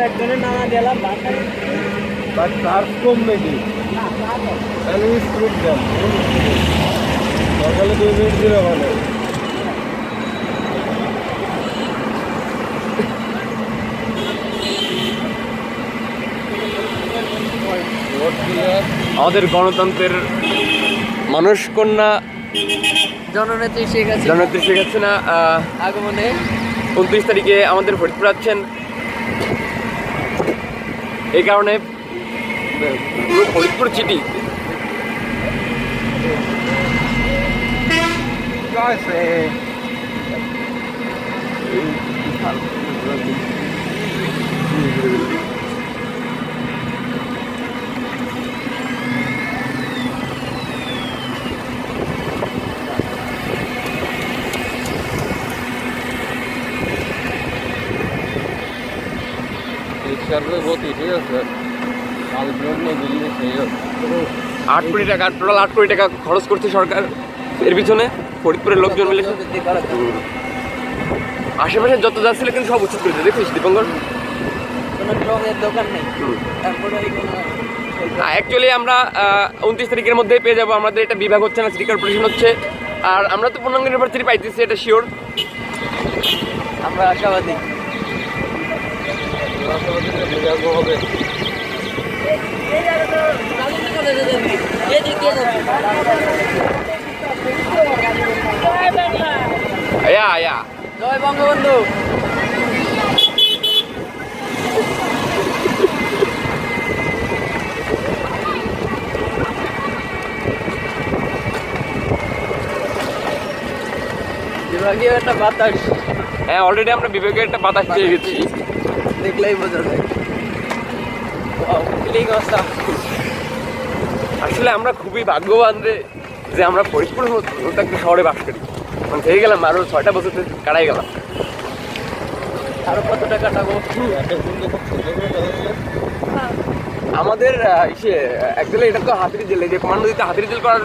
একজনের নামা গেলাম বাট চার্জ কম নাকি তাহলে স্ক্রুপ দেন সকালে দুই মিনিট দিলে ভালো। আমাদের গণতন্ত্রের মানুষ কন্যা জননেত্রী শেখ হাসিনা। জননেত্রী শেখ হাসিনা আহ, আগমনে। উনত্রিশ তারিখে আমাদের ফরিদপুর আছেন এই কারণে পুরো ফরিদপুর চিঠি guys, রিক্সার আট কোটি টাকা টোটাল আট কোটি টাকা খরচ করছে সরকার। এর পিছনে ফরিদপুরের লোকজন মিলে। আশেপাশে যত যা ছিল কিন্তু সব উচিত করেছে দেখিস দীপঙ্কর? অ্যাকচুয়ালি আমরা উনত্রিশ তারিখের মধ্যেই পেয়ে যাব। আমাদের এটা বিভাগ হচ্ছে না সিটি কর্পোরেশন হচ্ছে। আর আমরা তো পূর্ণাঙ্গ ইউনিভার্সিটি পাইতেছি, এটা শিওর আমরা আশাবাদী। হবে ইয়া ইয়া জয় বঙ্গবন্ধু। বিভাগীয় একটা বাতাস। হ্যাঁ অলরেডি আমরা বিভাগের একটা বাতাস পেয়ে গেছি। দেখলেই বোঝা যায়। আসলে আমরা খুবই ভাগ্যবান রে, যে আমরা ফরিদপুর মতো একটা শহরে বাস করি। মানে থেকে গেলাম, আরও ছয়টা বছর কাটাই গেলাম। আরও কত টাকা আমাদের অ্যাকচুয়ালি এটা তো হাতির জেলে, যে কমান্ডো দিতে হাতির জেল করার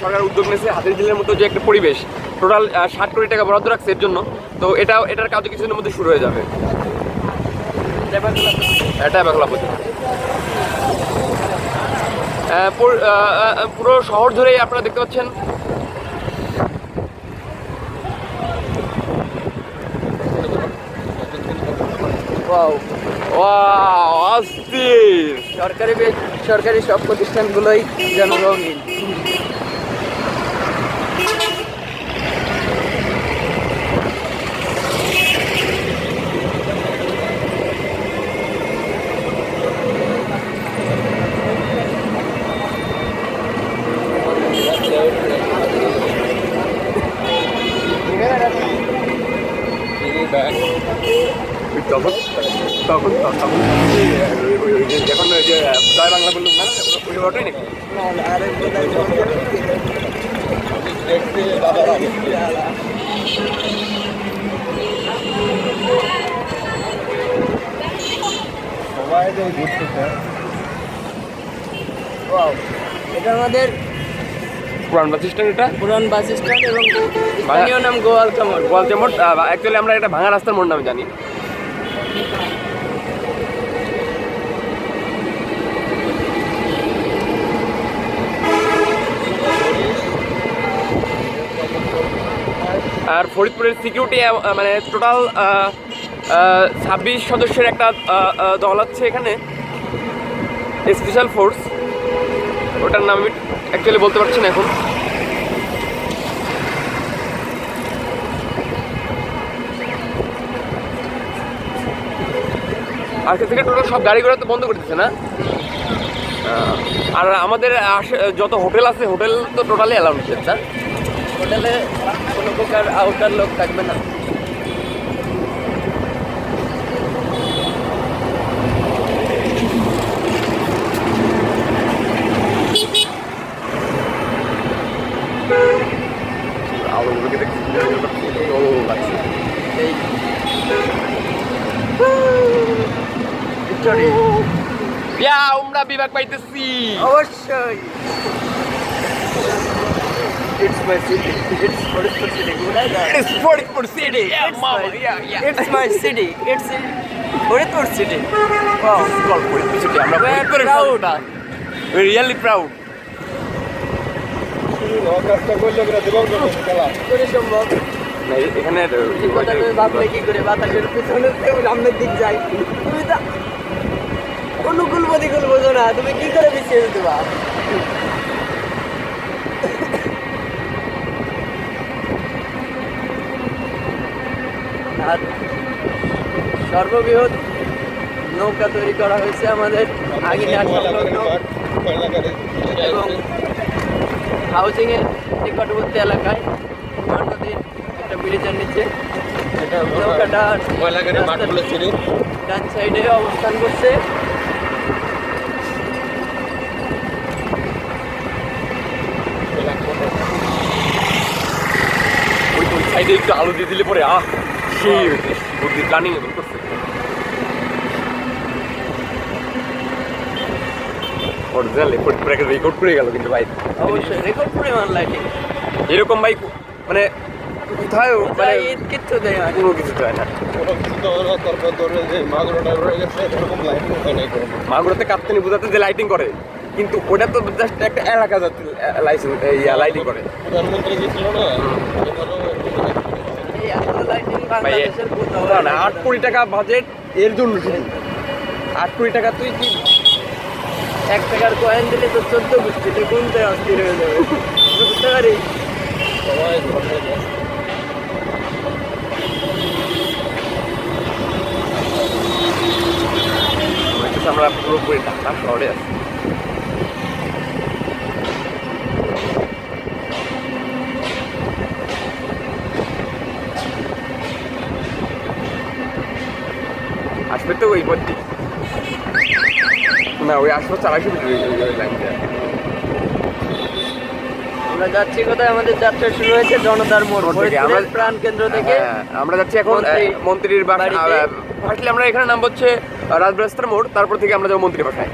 সরকার উদ্যোগ নিয়েছে, হাতির জেলের মতো যে একটা পরিবেশ, টোটাল ষাট কোটি টাকা বরাদ্দ রাখছে এর জন্য, তো এটা, এটার কাজও কিছুদিনের মধ্যে শুরু হয়ে যাবে। এটা বাংলা পর্যন্ত পুর- শহর ধরেই আপনারা দেখতে পাচ্ছেন। অস্থির। সরকারি সরকারি সব প্রতিষ্ঠানগুলোই যেন তখন তখন তখন যখন ওই যে, জয় বাংলা বললাম না ওই ওটাই নাকি? সবাই ঘুরতেছে। ওয়াও, এটা আমাদের পুরান বাস স্ট্যান্ড এটা? পুরান বাস স্ট্যান্ড এবং স্থানীয় নাম গোয়াল কামর গোয়ালচা মোড় অ্যাকচুয়ালি আমরা এটা ভাঙা রাস্তার মোড় নামে জানি। আর ফরিদপুরের সিকিউরিটি মানে টোটাল ছাব্বিশ সদস্যের একটা দল আছে এখানে। স্পেশাল ফোর্স ওটার নাম আমি অ্যাকচুয়ালি বলতে পারছি না এখন। আজকে থেকে টোটাল সব গাড়ি ঘোড়া তো বন্ধ করে দিচ্ছে না? আর আমাদের আশে- যত হোটেল আছে, হোটেল তো টোটালি অ্যালাউড হচ্ছে হোটেলে কোনো প্রকার আউটার লোক থাকবে না আলোগুলোকে দেখছি ও লাগছে এই ইয়া আমরা বিভাগ পাইতেছি অবশ্যই It's my city. It's Forestburg city. Good I got. It's 44 city. Yeah, It's mama. my- Yeah, yeah. It's my city. It's Faridpur city called Faridpur city. আমরা ফরিদপুরের proud. সন্তান উই রিয়েলি প্রাউড কাজটা করলে করে দেবাও তো খেলা করে সম্ভব এখানে এই কথা তুমি ভাবলে কি করে বাতাসের পিছনে সামনের দিক যাই তুমি তো অনুকূল প্রতিকূল বোঝো না তুমি কি করে পিছিয়ে যেতে পার? আর সর্ববৃহৎ নৌকা তৈরি করা হয়েছে আমাদের সংলগ্ন এবং হাউজিং এর নিকটবর্তী এলাকায় নদীর একটা ব্রিজের নিচে নৌকাটা ডান সাইডে অবস্থান করছে। সাইডে একটু আলু দিয়ে দিলে পরে আহ সেই বুদ্ধি প্ল্যানিং করছে অরিজিনাল ফরিদপুর একটা রেকর্ড করে গেল কিন্তু ভাই। অবশ্যই রেকর্ড পরিমাণ লাইটিং এরকম বাইক মানে কোথায় মানে কিচ্ছু দেয় না। কোনো কিছু হয় না মাগুরাতে কাপ্তানি বোঝাতে যে লাইটিং করে কিন্তু ওটা তো জাস্ট একটা এলাকা যাতে লাইসেন্স লাইটিং করে। প্রধানমন্ত্রী না এবারও এই এত লাইটিং ভাই বাংলাদেশের কোথাও না, না আট কোটি টাকা বাজেট এর জন্য শুধু। আট কোটি টাকা তুই কি এক টাকার কয়েন দিলে তো চোদ্দ বুঝতে গুনতে অস্থির হয়ে যাবে? বুঝতে আমরা পুরোপুরি ঢাকা শহরে আছি। আসবে তো ওই পথ দিয়ে। না ওই আসবে চালাইছে ওই লাইন দিয়ে। আমরা যাচ্ছি কোথায়? আমাদের যাত্রা শুরু হয়েছে জনতার মোড় আমরা- প্রাণ কেন্দ্র থেকে। হ্যাঁ, আমরা যাচ্ছি এখন মন্ত্রীর বাড়ি ফার্স্টলি আমরা এখানে নাম হচ্ছে রাজব্রাস্তার মোড় তারপর থেকে আমরা যাব মন্ত্রীর বাসায়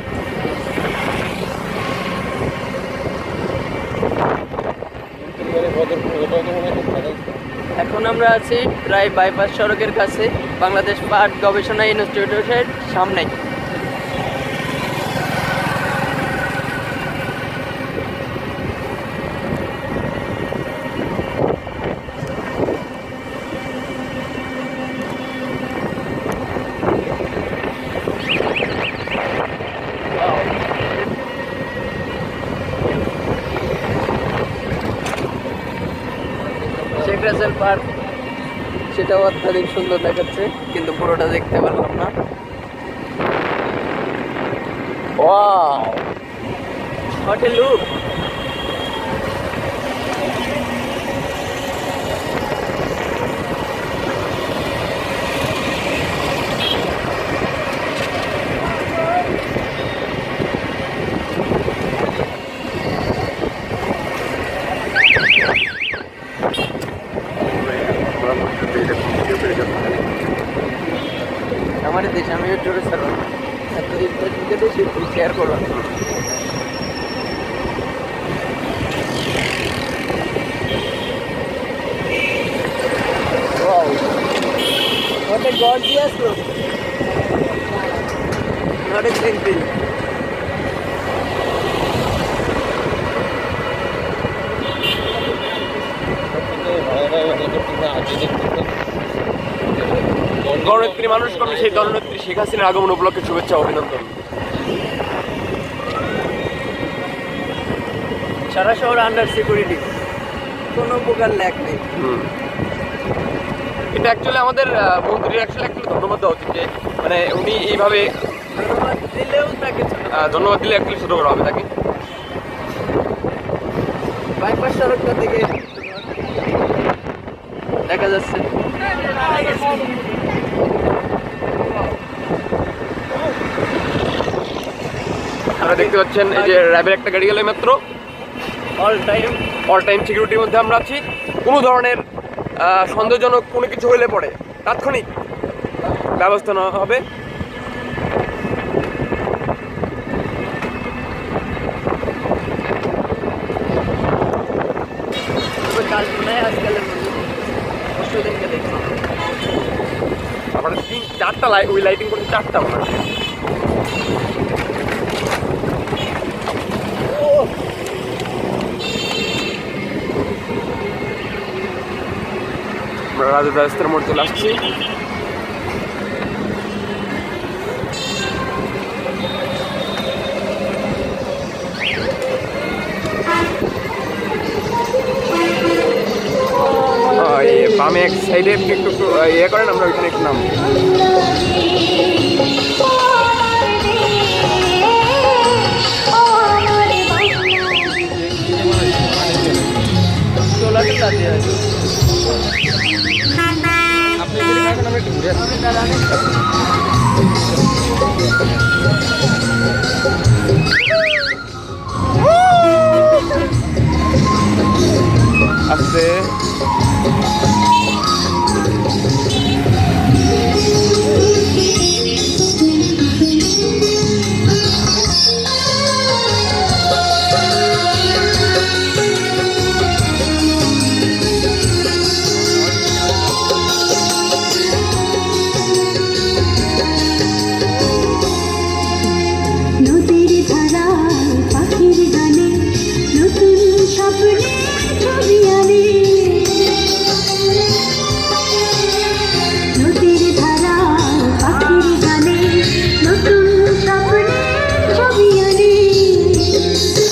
মানে বদরপুর ওটাও তো মনে হয় খুব ভালো। এখন আমরা আছি প্রায় বাইপাস সড়কের কাছে বাংলাদেশ পাট গবেষণা ইনস্টিটিউটের সামনে সেটাও অত্যাধিক সুন্দর দেখাচ্ছে কিন্তু পুরোটা দেখতে পারলাম না। ও a look a gorgeous look. Not গণনেত্রী মানুষ কর্মী সেই দলনেত্রী শেখ হাসিনার আগমন উপলক্ষে শুভেচ্ছা অভিনন্দন। সারা শহর আন্ডার সিকিউরিটি কোনো প্রকার ল্যাক নেই। এটা অ্যাকচুয়ালি আমাদের মন্ত্রীর অ্যাকচুয়ালি অ্যাকচুয়ালি ধন্যবাদ দেওয়া উচিত যে মানে উনি এইভাবে ধন্যবাদ দিলে অ্যাকচুয়ালি ছোটো করা হবে তাকে। বাইপাস সড়কটা থেকে দেখা যাচ্ছে। আপনারা দেখতে পাচ্ছেন এই যে র্যাবের একটা গাড়ি গেল মাত্র। অল টাইম অল টাইম সিকিউরিটির মধ্যে আমরা আছি। কোনো ধরনের সন্দেহজনক কোনো কিছু হলে পরে। তাৎক্ষণিক ব্যবস্থা নেওয়া হবে। আপনারা তিন চারটা লাইট ওই লাইটিং করছে চারটা আমরা রাজা দাস্তের মোড় চলে আসছি বামে এক সাইডে একটু, ইয়ে করেন আমরা ওইখানে একটু নাম você